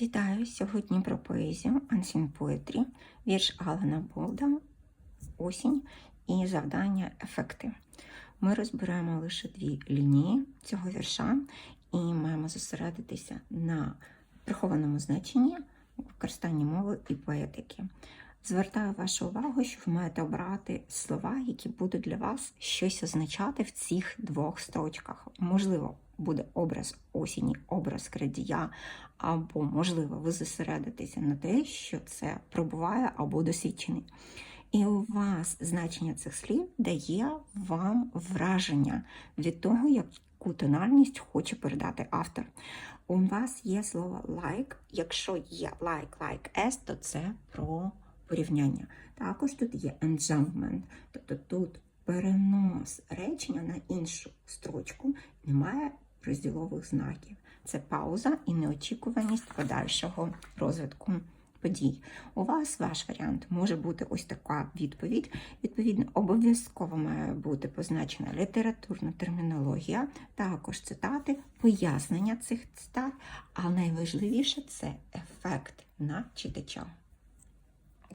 Вітаю сьогодні про поезію Unseen Poetry, вірш Алана Болда Осінь і завдання ефекти. Ми розбираємо лише дві лінії цього вірша і маємо зосередитися на прихованому значенні, використанні мови і поетики. Звертаю вашу увагу, що ви маєте обрати слова, які будуть для вас щось означати в цих двох строчках. Можливо, буде образ осені, образ крадія, або, можливо, ви зосередитеся на те, що це пробуває або досвідчений. І у вас значення цих слів дає вам враження від того, яку тональність хоче передати автор. У вас є слово like. Якщо є like, like as, то це про порівняння. Також тут є enjambment, тобто тут перенос речення на іншу строчку, немає розділових знаків. Це пауза і неочікуваність подальшого розвитку подій. У вас ваш варіант може бути ось така відповідь. Відповідно, обов'язково має бути позначена літературна термінологія, також цитати, пояснення цих цитат, а найважливіше це ефект на читача.